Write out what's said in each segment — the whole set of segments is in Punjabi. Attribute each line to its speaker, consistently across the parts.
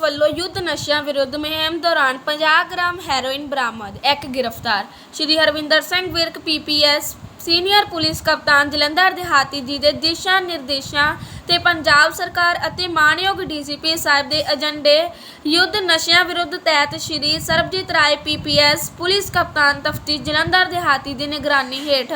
Speaker 1: ਵੱਲੋਂ ਯੁੱਧ ਨਸ਼ਿਆਂ ਵਿਰੁੱਧ ਮੁਹਿੰਮ ਦੌਰਾਨ 50 ਗ੍ਰਾਮ ਹੈਰੋਇਨ ਬਰਾਮਦ, ਇੱਕ ਗ੍ਰਿਫਤਾਰ। Shri Harvinder Singh Virk PPS senior police ਕਪਤਾਨ ਜਲੰਧਰ ਦਿਹਾਤੀ ਜੀ ਦੇ ਦਿਸ਼ਾ ਨਿਰਦੇਸ਼ਾਂ ਤੇ ਪੰਜਾਬ ਸਰਕਾਰ ਅਤੇ ਮਾਨਯੋਗ ਡੀਜੀਪੀ ਸਾਹਿਬ ਦੇ ਏਜੰਡੇ ਯੁੱਧ ਨਸ਼ਿਆਂ ਵਿਰੁੱਧ ਤਹਿਤ ਸ਼੍ਰੀ ਸਰਬਜੀਤ ਰਾਏ ਪੀਪੀਐਸ ਪੁਲਿਸ ਕਪਤਾਨ ਤਫਤੀਸ਼ ਜਲੰਧਰ ਦਿਹਾਤੀ ਦੀ ਨਿਗਰਾਨੀ ਹੇਠ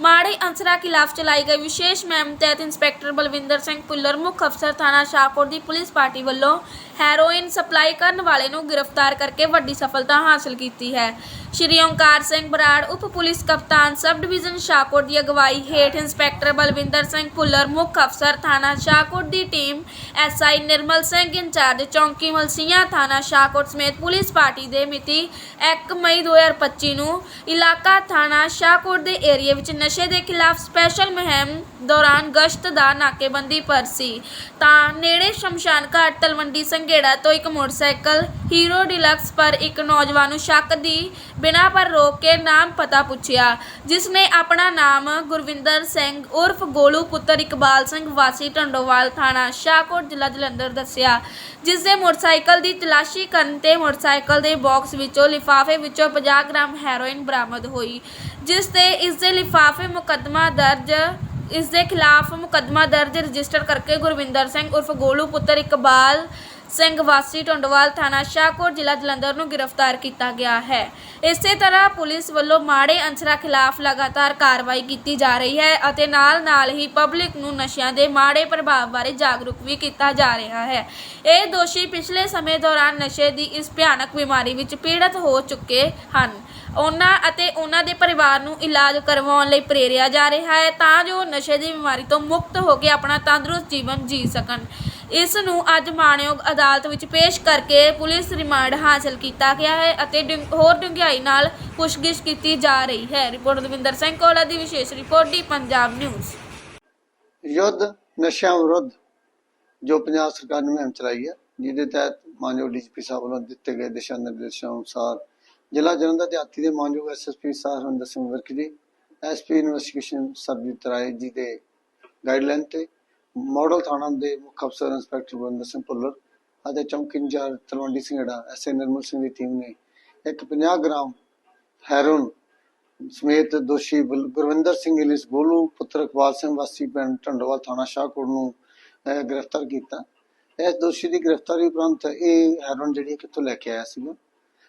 Speaker 1: ਮਾੜੇ ਅੰਸਰਾਂ ਖਿਲਾਫ ਚਲਾਈ ਗਈ ਵਿਸ਼ੇਸ਼ ਮੁਹਿੰਮ ਤਹਿਤ ਇੰਸਪੈਕਟਰ ਬਲਵਿੰਦਰ ਸਿੰਘ ਪੁੱਲਰ ਮੁੱਖ ਅਫਸਰ ਥਾਣਾ ਸ਼ਾਹਕੋਟ ਦੀ ਪੁਲਿਸ ਪਾਰਟੀ ਵੱਲੋਂ ਹੈਰੋਇਨ ਸਪਲਾਈ ਕਰਨ ਵਾਲੇ ਨੂੰ ਗ੍ਰਿਫਤਾਰ ਕਰਕੇ ਵੱਡੀ ਸਫਲਤਾ ਹਾਸਲ ਕੀਤੀ ਹੈ। ਸ਼੍ਰੀ ਓਂਕਾਰ ਸਿੰਘ ਬਰਾੜ, ਉਪ ਪੁਲਿਸ ਕਪਤਾਨ ਸਬ ਡਿਵੀਜ਼ਨ ਸ਼ਾਹਕੋਟ ਦੀ ਅਗਵਾਈ ਹੇਠ ਇੰਸਪੈਕਟਰ ਬਲਵਿੰਦਰ ਸਿੰਘ ਪੁੱਲਰ ਮੁੱਖ ਅਫਸਰ ਥਾਣਾ ਸ਼ਾਹਕੋਟ ਦੀ team SI Nirmal Singh incharge ਚੌਂਕੀ ਮਲਸੀਆਂ ਥਾਣਾ ਸ਼ਾਹਕੋਟ ਸਮੇਤ ਪੁਲਿਸ ਪਾਰਟੀ ਦੇ ਮਿਤੀ 1 ਮਈ 2025 ਨੂੰ ਇਲਾਕਾ ਥਾਣਾ ਸ਼ਾਹਕੋਟ ਦੇ ਏਰੀਆ ਵਿੱਚ ਨਸ਼ੇ ਦੇ ਖਿਲਾਫ ਸਪੈਸ਼ਲ ਮੁਹਿੰਮ ਦੌਰਾਨ ਗਸ਼ਤ ਦਾ ਨਾਕੇਬੰਦੀ ਪਰ ਸੀ ਤਾਂ ਨੇੜੇ ਸ਼ਮਸ਼ਾਨ ਘਾਟ ਤਲਵੰਡੀ ਸੰਘੇੜਾ ਤੋਂ ਇੱਕ ਮੋਟਰਸਾਈਕਲ ਹੀਰੋ ਡਿਲਕਸ ਪਰ ਇੱਕ ਨੌਜਵਾਨ ਨੂੰ ਸ਼ੱਕ ਦੀ ਬਿਨਾਂ ਪਰ ਰੋਕ ਕੇ ਨਾਮ ਪਤਾ ਪੁੱਛਿਆ ਜਿਸ ਨੇ ਆਪਣਾ ਨਾਮ ਗੁਰਵਿੰਦਰ ਸਿੰਘ ਉਰਫ ਗੋਲੂ ਪੁੱਤਰ ਇਕਬਾਲ ਸਿੰਘ ਵਾਸੀ ਢੰਡੋਵਾਲ ਥਾਣਾ ਸ਼ਾਹਕੋਟ ਜ਼ਿਲ੍ਹਾ ਜਲੰਧਰ ਦੱਸਿਆ ਜਿਸ ਦੇ ਮੋਟਰਸਾਈਕਲ ਦੀ ਤਲਾਸ਼ੀ ਕਰਨ ਤੇ ਮੋਟਰਸਾਈਕਲ ਦੇ ਬਾਕਸ ਵਿੱਚੋਂ ਲਿਫਾਫੇ ਵਿੱਚੋਂ 50 ਗ੍ਰਾਮ ਹੈਰੋਇਨ ਬਰਾਮਦ ਹੋਈ ਜਿਸ ਤੇ ਇਸ ਦੇ ਲਿਫਾਫੇ ਮੁਕੱਦਮਾ ਦਰਜ ਇਸ ਦੇ ਖਿਲਾਫ ਮੁਕੱਦਮਾ ਦਰਜ ਰਜਿਸਟਰ ਕਰਕੇ ਗੁਰਵਿੰਦਰ ਸਿੰਘ ਉਰਫ ਗੋਲੂ ਪੁੱਤਰ ਇਕਬਾਲ ਸਿੰਘ ਵਾਸੀ ਟੰਡਵਾਲ ਥਾਣਾ ਸ਼ਾਹਕੋਟ ਜ਼ਿਲ੍ਹਾ ਜਲੰਧਰ ਨੂੰ ਗ੍ਰਿਫਤਾਰ ਕੀਤਾ ਗਿਆ ਹੈ। ਇਸੇ ਤਰ੍ਹਾਂ ਪੁਲਿਸ ਵੱਲੋਂ ਮਾੜੇ ਅੰਸਰਾਂ ਖਿਲਾਫ ਲਗਾਤਾਰ ਕਾਰਵਾਈ ਕੀਤੀ ਜਾ ਰਹੀ ਹੈ ਅਤੇ ਨਾਲ-ਨਾਲ ਹੀ ਪਬਲਿਕ ਨੂੰ ਨਸ਼ਿਆਂ ਦੇ ਮਾੜੇ ਪ੍ਰਭਾਵ ਬਾਰੇ ਜਾਗਰੂਕ ਵੀ ਕੀਤਾ ਜਾ ਰਿਹਾ ਹੈ। ਇਹ ਦੋਸ਼ੀ ਪਿਛਲੇ ਸਮੇਂ ਦੌਰਾਨ ਨਸ਼ੇ ਦੀ ਇਸ ਭਿਆਨਕ ਬਿਮਾਰੀ ਵਿੱਚ ਪੀੜਤ ਹੋ ਚੁੱਕੇ ਹਨ। ਉਹਨਾਂ ਅਤੇ ਉਹਨਾਂ ਦੇ ਪਰਿਵਾਰ ਨੂੰ ਇਲਾਜ ਕਰਵਾਉਣ ਲਈ ਪ੍ਰੇਰਿਆ ਜਾ ਰਿਹਾ ਹੈ ਤਾਂ ਜੋ ਨਸ਼ੇ ਦੀ ਬਿਮਾਰੀ ਤੋਂ ਮੁਕਤ ਹੋ ਕੇ ਆਪਣਾ ਤੰਦਰੁਸਤ ਜੀਵਨ ਜੀ ਸਕਣ। ਇਸ ਨੂੰ ਅੱਜ ਮਾਣਯੋਗ ਅਦਾਲਤ ਵਿੱਚ ਪੇਸ਼ ਕਰਕੇ ਪੁਲਿਸ ਰਿਮਾਂਡ ਹਾਸਲ ਕੀਤਾ ਗਿਆ ਹੈ ਅਤੇ ਡੂੰ- ਹੋਰ ਡੂੰਘਾਈ ਨਾਲ ਪੁੱਛਗਿੱਛ ਕੀਤੀ ਜਾ ਰਹੀ ਹੈ। ਰਿਪੋਰਟ ਦਵਿੰਦਰ ਸਿੰਘ ਕੋਲਾ ਦੀ ਵਿਸ਼ੇਸ਼ ਰਿਪੋਰਟ ਦੀ ਪੰਜਾਬ ਨਿਊਜ਼।
Speaker 2: ਯੁੱਧ ਨਸ਼ਿਆਂ ਵਿਰੁੱਧ, ਜੋ ਪੰਜਾਬ ਸਰਕਾਰ ਨੇ ਮੁਹਿੰਮ ਚਲਾਈ ਹੈ, ਜਿਹਦੇ ਤਹਿਤ ਮਾਨਯੋਗ ਡੀਜੀਪੀ ਸਾਹਿਬ ਵੱਲੋਂ ਦਿੱਤੇ ਗਏ ਦਿਸ਼ਾ ਨਿਰਦੇਸ਼ਾਂ ਅਨੁਸਾਰ ਜ਼ਿਲ੍ਹਾ ਜਲੰਧਰ ਦਿਹਾਤੀ ਦੇ ਮਾਨਯੋਗ ਐਸਐਸਪੀ ਸਾਹਿਬ ਹਰਿੰਦਰ ਸਿੰਘ ਵਿਰਕ ਜੀ ਐਸਪੀ ਇਨਵੈਸਟੀਗੇਸ਼ਨ ਸਰਬਜੀਤ ਰਾਏ ਜੀ ਦੇ ਗਾਈਡਲਾਈਨ ਤੇ ਮਾਡਲ ਥਾਣਾ ਦੇ ਮੁੱਖ ਅਫਸਰ ਇੰਸਪੈਕਟਰ ਬਲਵਿੰਦਰ ਸਿੰਘ ਭੁੱਲਰ ਅਤੇ ਚੌਂਕੀ ਇੰਚਾਰਜ ਤਲਵੰਡੀ ਸਿੰਘੜਾ ਐਸਏ ਨਿਰਮਲ ਸਿੰਘ ਦੀ ਟੀਮ ਨੇ ਇੱਕ 50 ਗ੍ਰਾਮ ਹੈਰੋਨ ਸਮੇਤ ਦੋਸ਼ੀ ਗੁਰਵਿੰਦਰ ਸਿੰਘ ਇਲਿਸ ਗੋਲੂ ਪੁੱਤਰ ਇਕਬਾਲ ਸਿੰਘ, ਵਾਸੀ ਪਿੰਡ ਢੰਡੋਵਾਲ ਥਾਣਾ ਸ਼ਾਹਕੋਟ ਨੂੰ ਗ੍ਰਿਫਤਾਰ ਕੀਤਾ। ਇਸ ਦੋਸ਼ੀ ਦੀ ਗ੍ਰਿਫਤਾਰੀ ਉਪਰੰਤ ਇਹ ਹੈਰੋਨ ਜਿਹੜੀ ਹੈ ਕਿੱਥੋਂ ਲੈ ਕੇ ਆਇਆ ਸੀਗਾ?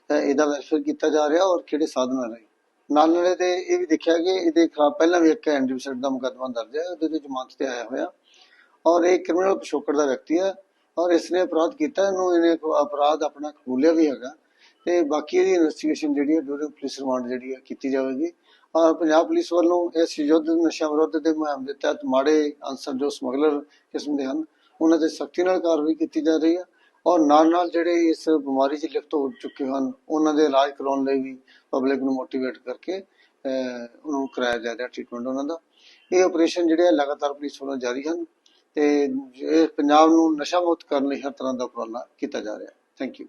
Speaker 2: ਇਹਦਾ ਵੈਰੀਫਾਈ ਕੀਤਾ ਜਾ ਰਿਹਾ ਔਰ ਕਿਹੜੇ ਸਾਧਨਾਂ ਨਾਲ ਨਾਲ ਨਾਲੇ ਤੇ ਇਹ ਵੀ ਦੇਖਿਆ ਕਿ ਇਹਦੇ ਖਿਲਾਫ ਪਹਿਲਾਂ ਵੀ ਇੱਕ ਐਂਡੀਵਿਸਟ ਦਾ ਮੁਕੱਦਮਾ ਦਰਜ ਹੈ, ਉਹਦੇ ਤੇ ਜ਼ਮਾਨਤ ਤੇ ਆਇਆ ਹੋਇਆ। ਔਰ ਇਹ ਕ੍ਰਿਮੀਨਲ ਪਿਛੋਕੜ ਦਾ ਵਿਅਕਤੀ ਹੈ ਔਰ ਇਸਨੇ ਅਪਰਾਧ ਕੀਤਾ, ਇਹਨੂੰ ਇਹਨੇ ਅਪਰਾਧ ਆਪਣਾ ਕਬੂਲਿਆ ਵੀ ਹੈਗਾ ਤੇ ਬਾਕੀ ਇਹਦੀ ਇਨਵੈਸਟੀਗੇਸ਼ਨ ਜਿਹੜੀ ਹੈ ਡਿਊਰਿੰਗ ਪੁਲਿਸ ਰਿਮਾਂਡ ਜਿਹੜੀ ਹੈ ਕੀਤੀ ਜਾਵੇਗੀ। ਔਰ ਪੰਜਾਬ ਪੁਲਿਸ ਵੱਲੋਂ ਇਸ ਯੁੱਧ ਨਸ਼ਾ ਵਿਰੁੱਧ ਦੇ ਮੁਹਿੰਮ ਦੇ ਤਹਿਤ ਮਾੜੇ ਅਨਸਰ ਜੋ ਸਮਗਲਰ ਕਿਸਮ ਦੇ ਹਨ, ਉਹਨਾਂ ਤੇ ਸਖਤੀ ਨਾਲ ਕਾਰਵਾਈ ਕੀਤੀ ਜਾ ਰਹੀ ਹੈ ਔਰ ਨਾਲ ਨਾਲ ਜਿਹੜੇ ਇਸ ਬਿਮਾਰੀ 'ਚ ਲਿਪਤ ਹੋ ਚੁੱਕੇ ਹਨ, ਉਹਨਾਂ ਦੇ ਇਲਾਜ ਕਰਾਉਣ ਲਈ ਵੀ ਪਬਲਿਕ ਨੂੰ ਮੋਟੀਵੇਟ ਕਰਕੇ ਉਹਨੂੰ ਕਰਾਇਆ ਜਾ ਰਿਹਾ ਟ੍ਰੀਟਮੈਂਟ ਉਹਨਾਂ ਦਾ। ਇਹ ਆਪਰੇਸ਼ਨ ਜਿਹੜੇ ਲਗਾਤਾਰ ਪੁਲਿਸ ਵੱਲੋਂ ਜਾਰੀ ਹਨ। ਤੇ ਇਹ ਪੰਜਾਬ ਨੂੰ ਨਸ਼ਾ ਮੁਕਤ ਕਰਨ ਲਈ ਹਰ ਤਰ੍ਹਾਂ ਦਾ ਉਪਰਾਲਾ ਕੀਤਾ ਜਾ ਰਿਹਾ ਥੈਂਕ ਯੂ